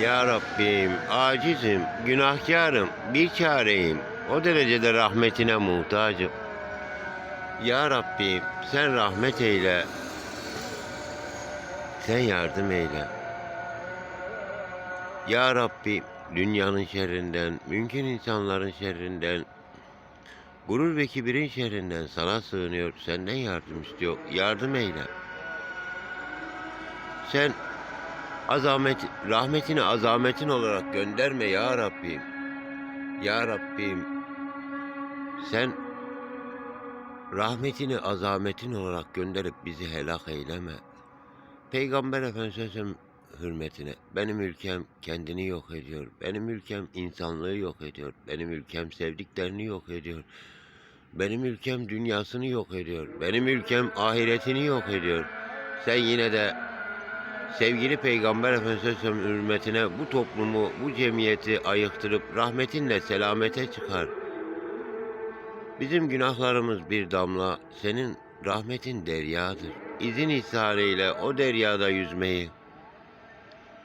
Ya Rabbim, acizim, günahkarım, bir çareyim. O derecede rahmetine muhtacım. Ya Rabbim, sen rahmet eyle. Sen yardım eyle. Ya Rabbim, dünyanın şerrinden, mümkün insanların şerrinden, gurur ve kibirin şerrinden sana sığınıyor, senden yardım istiyor. Yardım eyle. Sen azamet, rahmetini azametin olarak gönderme ya Rabbim. Ya Rabbim, sen rahmetini azametin olarak gönderip bizi helak eyleme. Peygamber Efendimiz'in hürmetine benim ülkem kendini yok ediyor. Benim ülkem insanlığı yok ediyor. Benim ülkem sevdiklerini yok ediyor. Benim ülkem dünyasını yok ediyor. Benim ülkem ahiretini yok ediyor. Sen yine de sevgili Peygamber Efendimiz'in hürmetine bu toplumu, bu cemiyeti ayıktırıp rahmetinle selamete çıkar. Bizim günahlarımız bir damla, senin rahmetin deryadır. İzin ihsarıyla o deryada yüzmeyi,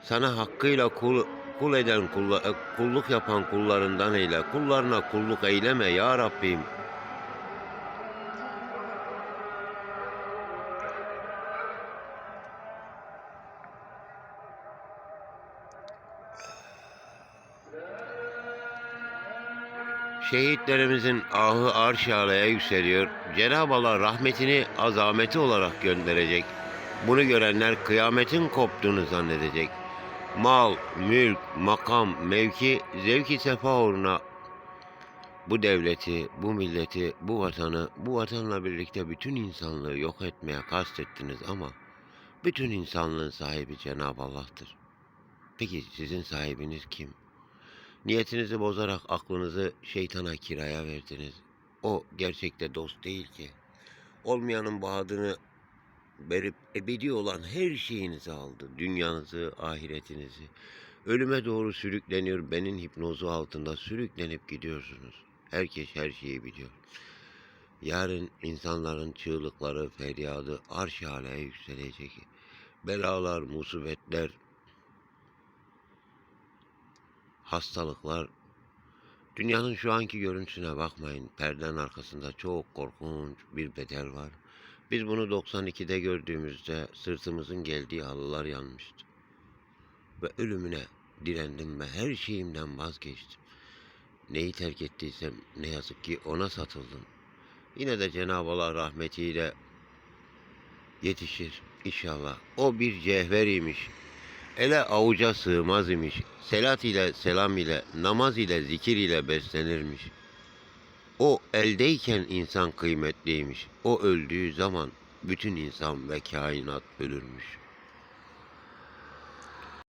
sana hakkıyla kul, kul eden, kulla, kulluk yapan kullarından eyle. Kullarına kulluk eyleme ya Rabbim. Şehitlerimizin ahı arş yükseliyor. Cenab-ı Allah rahmetini azameti olarak gönderecek. Bunu görenler kıyametin koptuğunu zannedecek. Mal, mülk, makam, mevki, zevki sefa uğruna bu devleti, bu milleti, bu vatanı, bu vatanla birlikte bütün insanlığı yok etmeye kastettiniz ama bütün insanlığın sahibi Cenab-ı Allah'tır. Peki sizin sahibiniz kim? Niyetinizi bozarak aklınızı şeytana kiraya verdiniz. O gerçekte dost değil ki. Olmayanın bahadını verip ebedi olan her şeyinizi aldı. Dünyanızı, ahiretinizi. Ölüme doğru sürükleniyor. Benim hipnozu altında sürüklenip gidiyorsunuz. Herkes her şeyi biliyor. Yarın insanların çığlıkları, feryadı arş aleye yükselecek. Belalar, musibetler, hastalıklar. Dünyanın şu anki görüntüsüne bakmayın. Perdenin arkasında çok korkunç bir bedel var. Biz bunu 92'de gördüğümüzde sırtımızın geldiği halılar yanmıştı. Ve ölümüne direndim ve her şeyimden vazgeçtim. Neyi terk ettiysem ne yazık ki ona satıldım. Yine de Cenab-ı Allah rahmetiyle yetişir inşallah. O bir cevher imiş. Ele avuca sığmaz imiş. Selat ile selam ile namaz ile zikir ile beslenirmiş. O eldeyken insan kıymetliymiş. O öldüğü zaman bütün insan ve kainat ölürmüş.